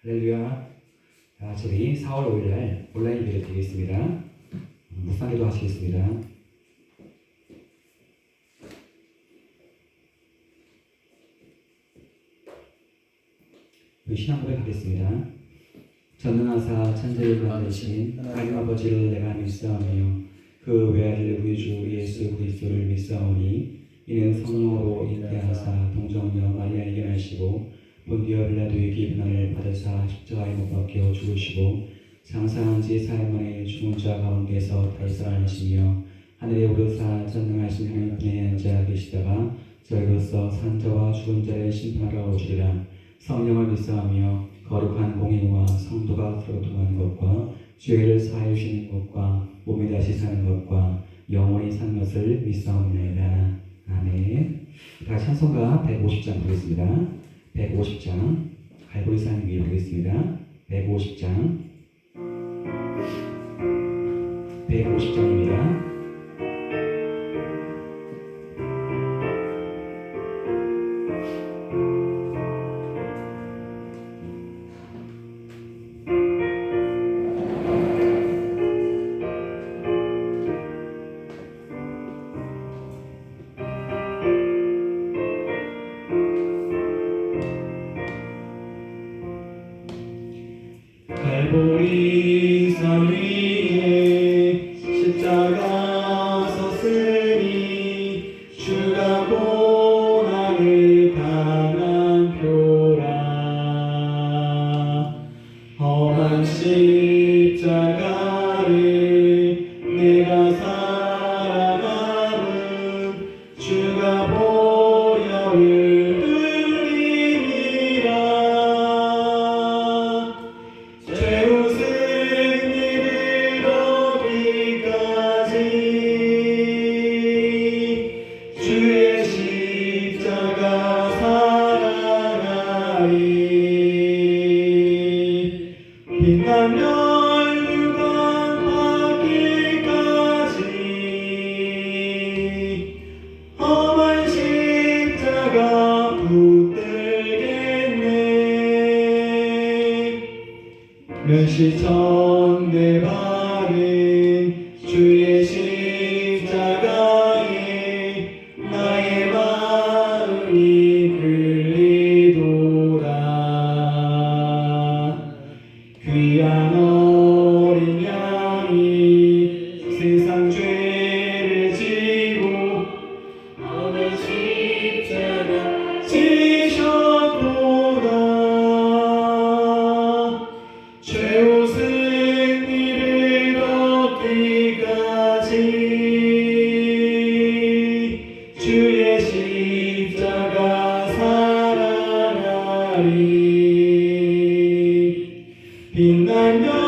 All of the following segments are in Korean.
할렐루야. 자, 저희 4월 5일 날 온라인 예배를 드리겠습니다. 음, 묵상기도 하시겠습니다. 신앙 고백하겠습니다. 전능하사 천지를 만드신 하나님 아버지를 내가 믿사오며 그 외아들 우리 주 예수 그리스도를 믿사오니 이는 성령으로 잉태하사 동정녀 마리아에게 나시고 본디어 빌라도의 기분을 받으사 십자가에 못 박혀 죽으시고 장사한 지 사흘 만에 죽은 자 가운데서 다시 살아나시며 하늘에 오르사 전능하신 하나님의 앉아 계시다가 저희로서 산 자와 죽은 자를 심판하러 오시리라. 성령을 믿사하며 거룩한 공의와 성도가 서로 통하는 것과 죄를 사하여 주시는 것과 몸이 다시 사는 것과 영원히 사는 것을 믿사옵나이다. 아멘. 다 찬송가 150장 보겠습니다 150장 갈보리 사는 위에 보겠습니다. 150장 150장입니다. Señor.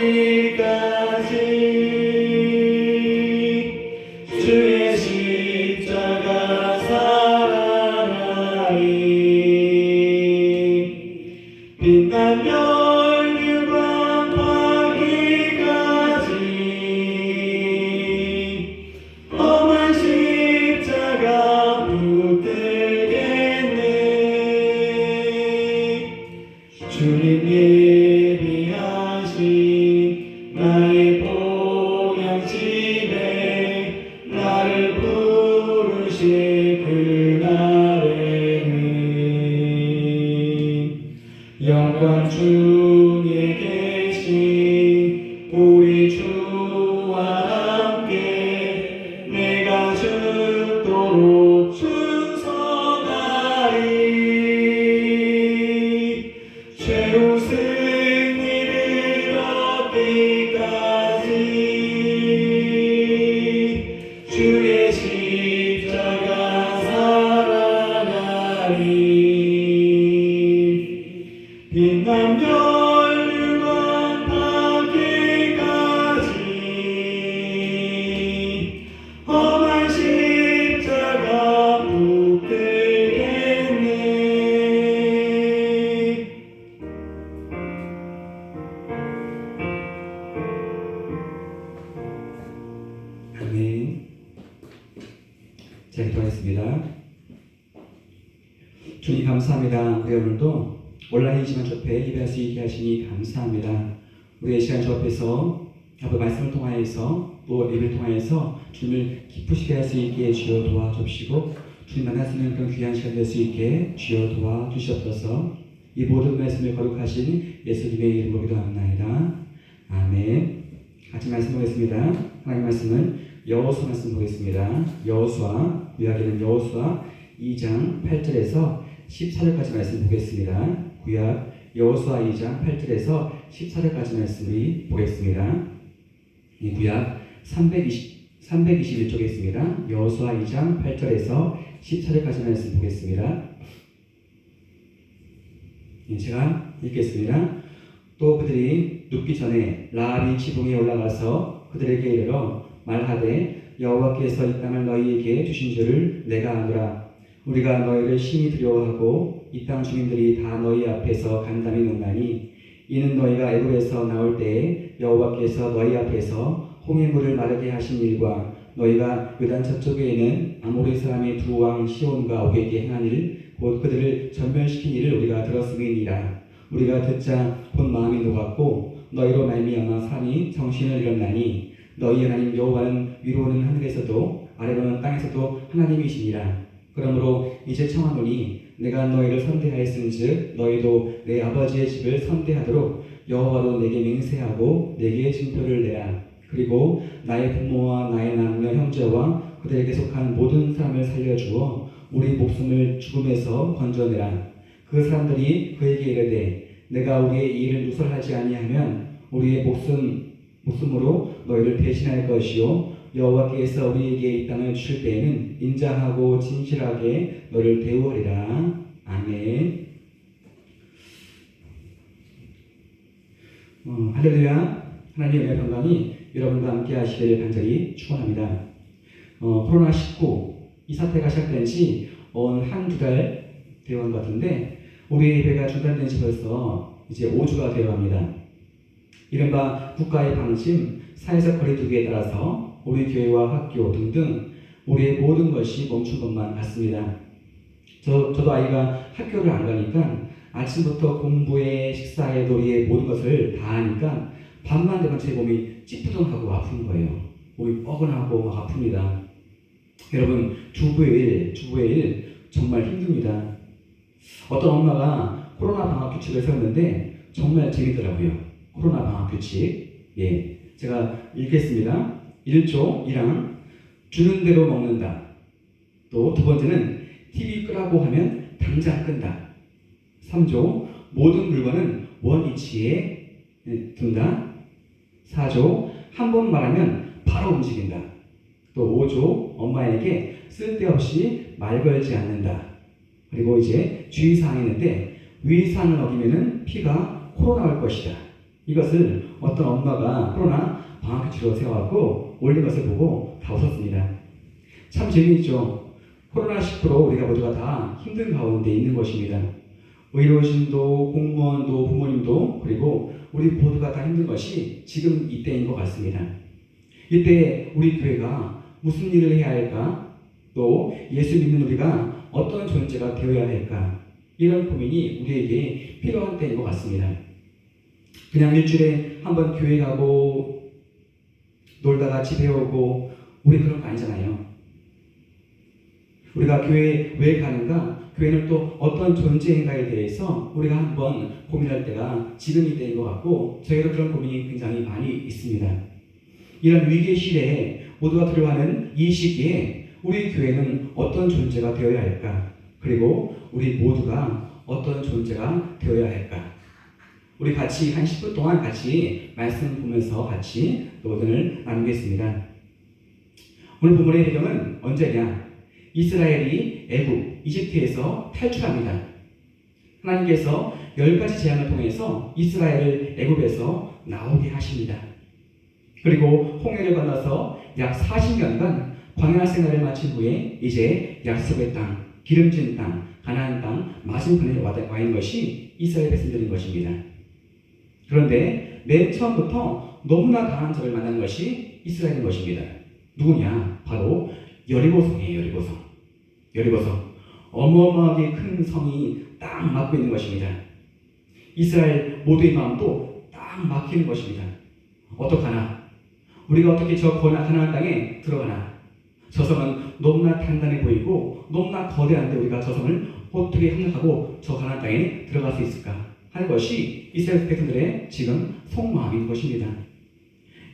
Holy unto 감사합니다. 우리의 시간 접해서 아버 말씀을 통하여서 또 예배를 통하여서 주님을 기쁘시게 할 수 있게 주여 도와주시고 주님 만날 수 있는 그런 귀한 시간 될 수 있게 주여 도와주시옵소서. 이 모든 말씀을 거룩하신 예수님의 이름으로 기도합나이다. 아멘. 같이 말씀 보겠습니다. 하나님 말씀은 여호수아 말씀 보겠습니다. 여호수아 구약에는 여호수아 2장 8절에서 14절까지 말씀 보겠습니다. 구약 여호수아 2장 8절에서 14절까지 말씀을 보겠습니다 이 구약 320, 321쪽에 있습니다. 여호수아 2장 8절에서 14절까지 말씀 보겠습니다. 예, 제가 읽겠습니다. 또 그들이 눕기 전에 라합이 지붕에 올라가서 그들에게 이르러 말하되 여호와께서 이 땅을 너희에게 주신 줄을 내가 아노라. 우리가 너희를 심히 두려워하고 이 땅 주민들이 다 너희 앞에서 간담이 논나니 이는 너희가 애굽에서 나올 때에 여호와께서 너희 앞에서 홍해물을 마르게 하신 일과 너희가 요단 저쪽에 있는 아모리 사람의 두 왕 시온과 오게게 행한 일 곧 그들을 전멸시킨 일을 우리가 들었음이니라. 우리가 듣자 곧 마음이 녹았고 너희로 말미암아 삶이 정신을 잃었나니 너희 하나님 여호와는 위로는 하늘에서도 아래로는 땅에서도 하나님이시니라 그러므로 이제 청하노니 내가 너희를 선대하였은즉 너희도 내 아버지의 집을 선대하도록 여호와로 내게 맹세하고 내게 증표를 내라. 그리고 나의 부모와 나의 남녀 형제와 그들에게 속한 모든 사람을 살려주어 우리 목숨을 죽음에서 건져내라. 그 사람들이 그에게 이르되 내가 우리의 이 일을 누설하지 아니하면 우리의 목숨 목숨으로 너희를 대신할 것이요 여호와께서 우리에게 이 땅을 주실 때에는 인자하고 진실하게 너를 대우하리라 아멘. 어, 할렐루야. 하나님의 은혜 평강이 여러분과 함께 하시길 간절히 축원합니다. 어, 코로나 19 이 사태가 시작된 지온 한두 달 되어 간 것 같은데 우리 예배가 중단된 지 벌써 이제 5주가 되어 갑니다. 이른바 국가의 방침, 사회적 거리두기에 따라서 우리 교회와 학교 등등 우리의 모든 것이 멈춘 것만 같습니다. 저, 저도 아이가 학교를 안 가니까 아침부터 공부에 식사에 놀이에 모든 것을 다 하니까 밤만 되면 제 몸이 찌뿌둥하고 아픈 거예요. 몸이 뻐근하고 막 아픕니다. 여러분 주부의 일, 주부의 일 정말 힘듭니다. 어떤 엄마가 코로나 방학 규칙을 세웠는데 정말 재밌더라고요. 코로나 방학 규칙. 예, 제가 읽겠습니다. 1조 1항 주는 대로 먹는다. 또 두 번째는 TV 끄라고 하면 당장 끈다. 3조 모든 물건은 원 위치에 둔다. 4조 한 번 말하면 바로 움직인다. 또 5조 엄마에게 쓸데없이 말 걸지 않는다. 그리고 이제 주의사항이 있는데 위사항을 어기면은 피가 코로 나올 것이다. 이것을 어떤 엄마가 코로나 방학규칙으로 세워갖고 올린 것을 보고 다 웃었습니다. 참 재미있죠. 코로나19로 우리가 모두가 다 힘든 가운데 있는 것입니다. 의료진도 공무원도 부모님도 그리고 우리 모두가 다 힘든 것이 지금 이때인 것 같습니다. 이때 우리 교회가 무슨 일을 해야 할까? 또 예수 믿는 우리가 어떤 존재가 되어야 할까? 이런 고민이 우리에게 필요한 때인 것 같습니다. 그냥 일주일에 한 번 교회 가고 놀다가 집에 오고 우리 그런 거 아니잖아요. 우리가 교회 왜 가는가? 교회는 또 어떤 존재인가에 대해서 우리가 한번 고민할 때가 지금이 때인 것 같고 저희도 그런 고민이 굉장히 많이 있습니다. 이런 위기의 시대에 모두가 두려워하는 이 시기에 우리 교회는 어떤 존재가 되어야 할까? 그리고 우리 모두가 어떤 존재가 되어야 할까? 우리 같이 한 10분 동안 같이 말씀 보면서 같이 노전을 나누겠습니다. 오늘 본문의 배경은 언제냐? 이스라엘이 애굽, 이집트에서 탈출합니다. 하나님께서 열 가지 재앙을 통해서 이스라엘을 애굽에서 나오게 하십니다. 그리고 홍해를 건너서 약 40년간 광야 생활을 마친 후에 이제 약속의 땅, 기름진 땅, 가나안 땅와와 있는 것이 이스라엘 백성들인 것입니다. 그런데 맨 처음부터 너무나 강한 적을 만난 것이 이스라엘인 것입니다. 누구냐? 바로 여리고성이에요. 여리고성. 여리고성. 어마어마하게 큰 성이 딱 막고 있는 것입니다. 이스라엘 모두의 마음도 딱 막히는 것입니다. 어떡하나? 우리가 어떻게 저 가나안 땅에 들어가나? 저 성은 너무나 단단해 보이고 너무나 거대한데 우리가 저 성을 어떻게 합력하고 저 가나안 땅에 들어갈 수 있을까? 하는 것이 이스라엘 백성들의 지금 속마음인 것입니다.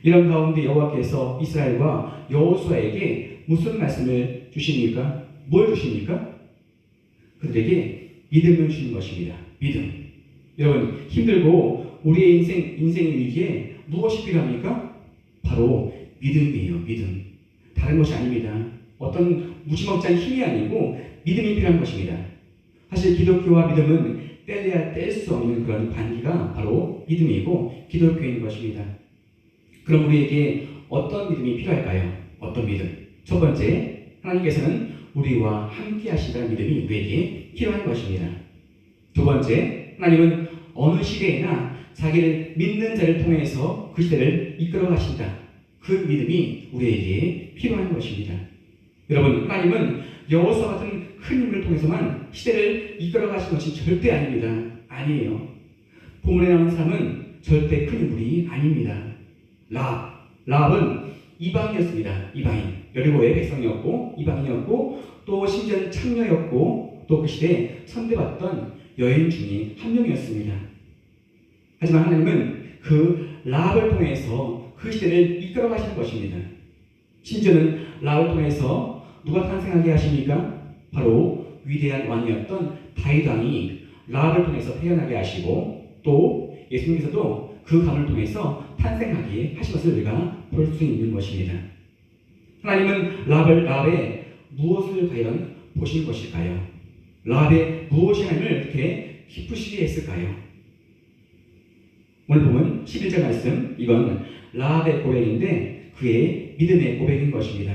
이런 가운데 여호와께서 이스라엘과 여호수아에게 무슨 말씀을 주십니까? 뭘 주십니까? 그들에게 믿음을 주는 것입니다. 믿음. 여러분 힘들고 우리의 인생 인생의 위기에 무엇이 필요합니까? 바로 믿음이에요. 믿음. 다른 것이 아닙니다. 어떤 무지막지한 힘이 아니고 믿음이 필요한 것입니다. 사실 기독교와 믿음은 뗄래야 뗄 수 없는 그런 관계가 바로 믿음이고 기독교인 것입니다. 그럼 우리에게 어떤 믿음이 필요할까요? 어떤 믿음? 첫 번째, 하나님께서는 우리와 함께 하시다는 믿음이 우리에게 필요한 것입니다. 두 번째, 하나님은 어느 시대에나 자기를 믿는 자를 통해서 그 시대를 이끌어 가신다. 그 믿음이 우리에게 필요한 것입니다. 여러분, 하나님은 여호수아 같은 큰 힘을 통해서만 시대를 이끌어 가신 것이 절대 아닙니다. 아니에요. 본문에 나오는 사람은 절대 큰 인물이 아닙니다. 라, 라합은 이방이었습니다. 이방인. 여리고의 백성이었고 이방인이었고 또 심지어 창녀였고 또 그 시대에 선대받던 여인 중에 한 명이었습니다. 하지만 하나님은 그 라합을 통해서 그 시대를 이끌어 가시는 것입니다. 심지어는 라합을 통해서 누가 탄생하게 하십니까? 바로 위대한 왕이었던 다윗 왕이 라합을 통해서 태어나게 하시고 또 예수님께서도 그 감을 통해서 탄생하게 하신 것을 우리가 볼 수 있는 것입니다. 하나님은 라합을 라합의 무엇을 과연 보신 것일까요? 라합의 무엇이 하나님을 이렇게 기쁘시게 했을까요? 오늘 보면 11절 말씀 이건 라합의 고백인데 그의 믿음의 고백인 것입니다.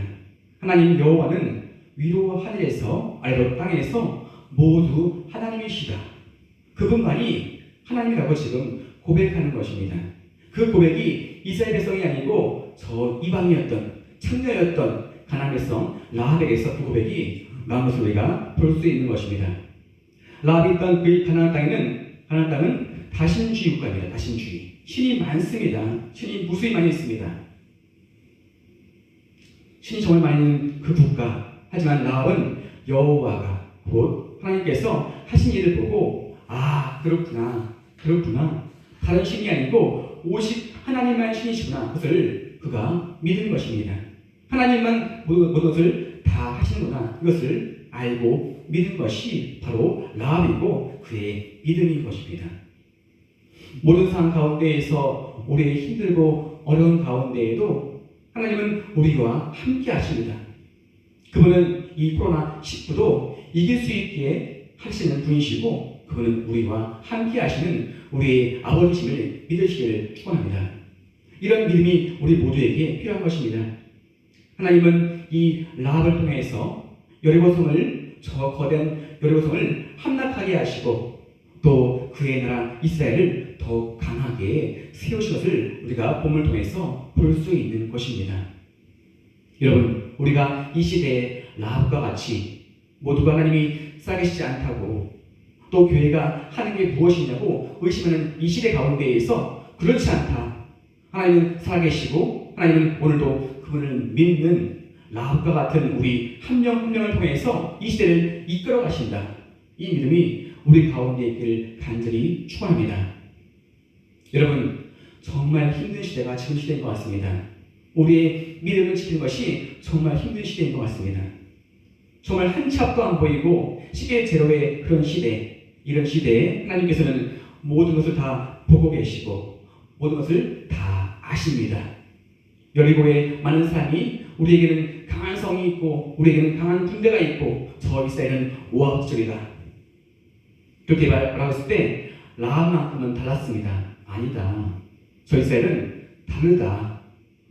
하나님 여호와는 위로 하늘에서 아래로 땅에서 모두 하나님이시다. 그분만이 하나님이라고 지금 고백하는 것입니다. 그 고백이 이스라엘 백성이 아니고 저 이방이었던 창녀였던 가나안 백성 라합에게서 그 고백이 것을 우리가 볼 수 있는 것입니다. 라합이 있던 그 가나안 땅에는 가나안 땅은 다신주의 국가입니다. 다신주의. 신이 많습니다. 신이 무수히 많이 있습니다. 신이 정말 많이 있는 그 국가. 하지만 라합은 여호와가 곧 하나님께서 하신 일을 보고 아 그렇구나 그렇구나 다른 신이 아니고 오직 하나님만 신이시구나 그것을 그가 믿은 것입니다. 하나님만 모든 것을 다 하시는구나 이것을 알고 믿은 것이 바로 라합이고 그의 믿음인 것입니다. 모든 상황 가운데에서 우리의 힘들고 어려운 가운데에도 하나님은 우리와 함께 하십니다. 그분은 이 코로나 19도 이길 수 있게 하시는 분이시고 그분은 우리와 함께 하시는 우리의 아버지심을 믿으시기를 축원합니다. 이런 믿음이 우리 모두에게 필요한 것입니다. 하나님은 이 라합을 통해서 여리고성을 저 거대한 여리고성을 함락하게 하시고 또 그의 나라 이스라엘을 더 강하게 세우신 것을 우리가 본을 통해서 볼 수 있는 것입니다. 여러분, 우리가 이 시대에 라합과 같이 모두가 하나님이 살아계시지 않다고 또 교회가 하는 게 무엇이냐고 의심하는 이 시대 가운데에서 그렇지 않다. 하나님은 살아계시고 하나님은 오늘도 그분을 믿는 라합과 같은 우리 한 명 한 명을 통해서 이 시대를 이끌어 가신다. 이 믿음이 우리 가운데 있기를 간절히 축원합니다. 여러분 정말 힘든 시대가 지금 시대인 것 같습니다. 우리의 믿음을 지키는 것이 정말 힘든 시대인 것 같습니다. 정말 한 치 앞도 안 보이고 시계 제로의 그런 시대, 이런 시대에 하나님께서는 모든 것을 다 보고 계시고 모든 것을 다 아십니다. 여리고의 많은 사람이 우리에게는 강한 성 성이 있고 우리에게는 강한 군대가 있고 저 이스라엘은 우아적이다. 그렇게 말- 말하고 있을 때 라합만큼은 달랐습니다. 아니다. 저 이스라엘은 다르다.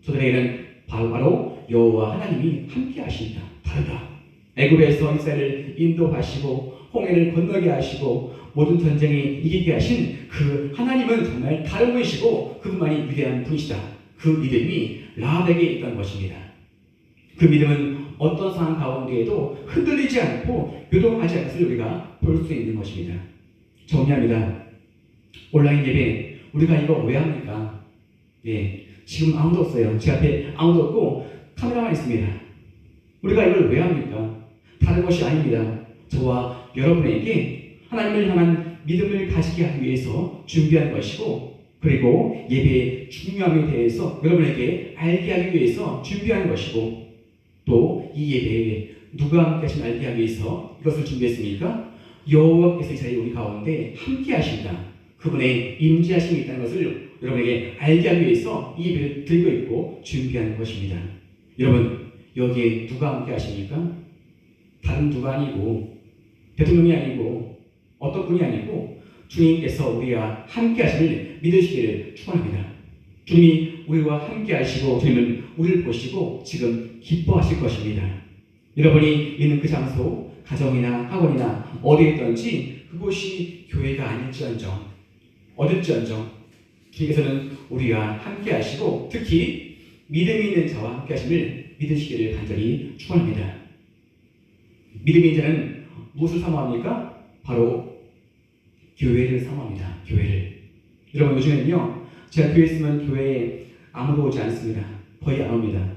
저들에게는 바로 여호와 하나님이 함께 하신다. 다르다. 애굽에서 이스라엘을 인도하시고 홍해를 건너게 하시고 모든 전쟁에 이기게 하신 그 하나님은 정말 다른 분이시고 그분만이 위대한 분이시다. 그 믿음이 라합에게 있던 것입니다. 그 믿음은 어떤 상황 가운데에도 흔들리지 않고 요동하지 않는 것을 우리가 볼 수 있는 것입니다. 정리합니다. 온라인 예배 우리가 이거 왜 합니까? 예, 지금 아무도 없어요. 제 앞에 아무도 없고 카메라만 있습니다. 우리가 이걸 왜 합니까? 다른 것이 아닙니다. 저와 여러분에게 하나님을 향한 믿음을 가지게 하기 위해서 준비한 것이고 그리고 예배의 중요함에 대해서 여러분에게 알게 하기 위해서 준비한 것이고 또 이 예배에 누가 함께 하신 알게 하기 위해서 이것을 준비했습니까? 여호와께서 이 자리에 우리 가운데 함께 하신다. 그분의 임재하심이 있다는 것을 여러분에게 알게 하기 위해서 이 예배를 드리고 있고 준비하는 것입니다. 여러분 여기에 누가 함께 하십니까? 다른 누가 아니고 대통령이 아니고 어떤 분이 아니고 주님께서 우리와 함께 하심을 믿으시기를 축원합니다. 주님이 우리와 함께 하시고 주님은 우리를 보시고 지금 기뻐하실 것입니다. 여러분이 있는 그 장소, 가정이나 학원이나 어디에 있든지 그곳이 교회가 아닐지언정 어딜지언정 주님께서는 우리와 함께 하시고 특히 믿음이 있는 자와 함께 하심을 믿으시기를 간절히 축원합니다. 믿음이 있는 자는 무엇을 사모합니까? 바로 교회를 사모합니다. 교회를. 여러분 요즘에는요. 제가 교회 있으면 교회에 아무도 오지 않습니다. 거의 안 옵니다.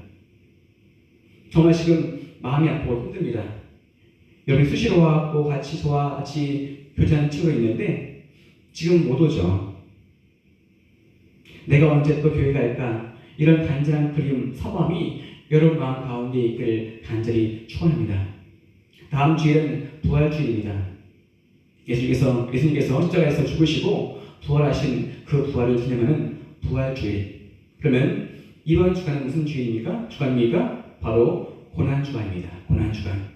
정말 지금 마음이 아프고 힘듭니다. 여러분 수시로 와갖고 같이 저와 같이 교제하는 친구가 있는데 지금 못 오죠. 내가 언제 또 교회 갈까? 이런 간절한 그림, 서밤이 여러분 마음 가운데 있기를 간절히 축원합니다. 다음 주일은 부활주일입니다. 예수님께서 예수님께서 십자가에서 죽으시고 부활하신 그 부활을 기념하는 부활주일. 그러면 이번 주간은 무슨 주일입니까? 주간입니까? 바로 고난 주간입니다. 고난 주간.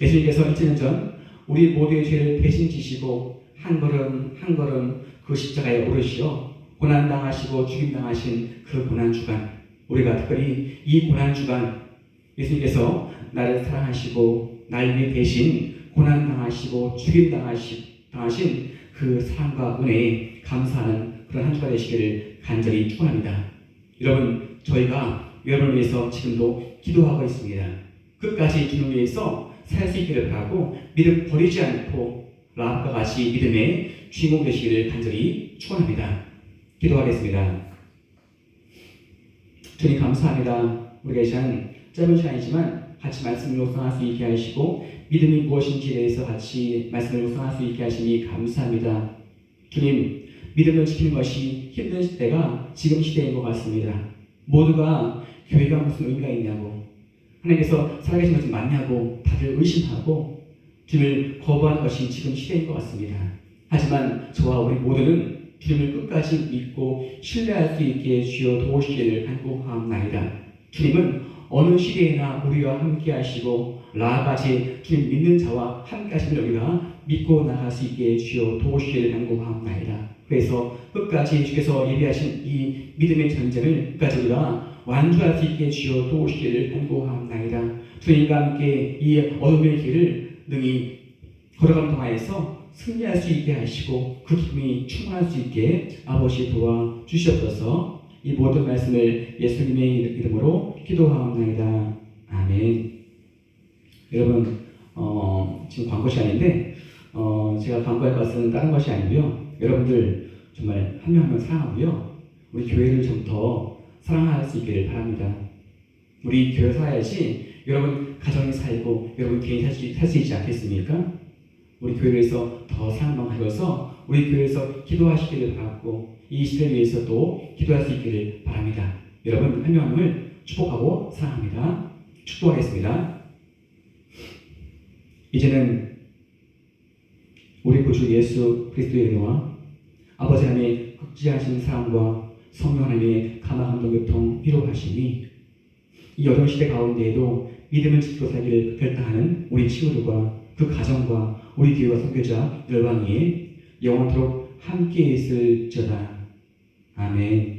예수님께서 2000년 전 우리 모두의 죄를 대신 지시고 한 걸음 한 걸음 그 십자가에 오르시어 고난 당하시고 죽임 당하신 그 고난 주간. 우리가 특별히 이 고난 주간 예수님께서 나를 사랑하시고 날 위해 대신 고난 당하시고 죽임 당하시, 당하신 그 사랑과 은혜에 감사하는 그런 한 주가 되시기를 간절히 축원합니다. 여러분 저희가 여러분을 위해서 지금도 기도하고 있습니다. 끝까지 주님을 위해서 살 수 있기를 바라고 믿음 버리지 않고 라합과 같이 믿음의 주인공 되시기를 간절히 축원합니다. 기도하겠습니다. 주님 감사합니다. 우리가 이 시간 짧은 시간이지만 같이 말씀을 묵상할 수 있게 하시고 믿음이 무엇인지에 대해서 같이 말씀을 묵상할 수 있게 하시니 감사합니다. 주님 믿음을 지키는 것이 힘든 때가 지금 시대인 것 같습니다. 모두가 교회가 무슨 의미가 있냐고 하나님께서 살아계신 것이 맞냐고 다들 의심하고 주님을 거부하는 것이 지금 시대인 것 같습니다. 하지만 저와 우리 모두는 주님을 끝까지 믿고 신뢰할 수 있게 주여 도우시기를 간구하옵나이다. 주님은 어느 시대에나 우리와 함께 하시고 라같이 주님 믿는 자와 함께 하심을 우리가 믿고 나갈 수 있게 주여 도우시기를 간구하옵나이다. 그래서 끝까지 주께서 예비하신 이 믿음의 전쟁을 끝까지 우리가 완주할 수 있게 주여 도우시기를 간구하옵나이다. 주님과 함께 이 어둠의 길을 능히 걸어가는 동안에서 승리할 수 있게 하시고 그 기쁨이 충만할 수 있게 아버지 도와 주시옵소서 이 모든 말씀을 예수님의 이름으로 기도하옵나이다. 아멘. 여러분 어, 지금 광고 시간인데 어, 제가 광고할 것은 다른 것이 아니고요. 여러분들 정말 한 명 한 명 사랑하고요. 우리 교회를 좀 더 사랑할 수 있기를 바랍니다. 우리 교회 살아야지 여러분 가정이 살고 여러분 개인이 살수 살수 있지 않겠습니까? 우리 교회에서 더 가져서 우리 교회에서 기도하시기를 바라고 이 시대를 위해서 또 기도할 수 있기를 바랍니다. 여러분 한 명을 축복하고 사랑합니다. 축복하겠습니다. 이제는 우리 구주 예수 그리스도의 은혜와 아버지 하나님의 극지하신 사랑과 성령 하나님의 감화 감동 교통 위로하심이 이 어려운 시대 가운데에도 믿음을 지키고 살기를 결단하는 우리 친구들과 그 가정과 우리 교회와 선교자 열방이 영원토록 함께 있을지어다. 아멘.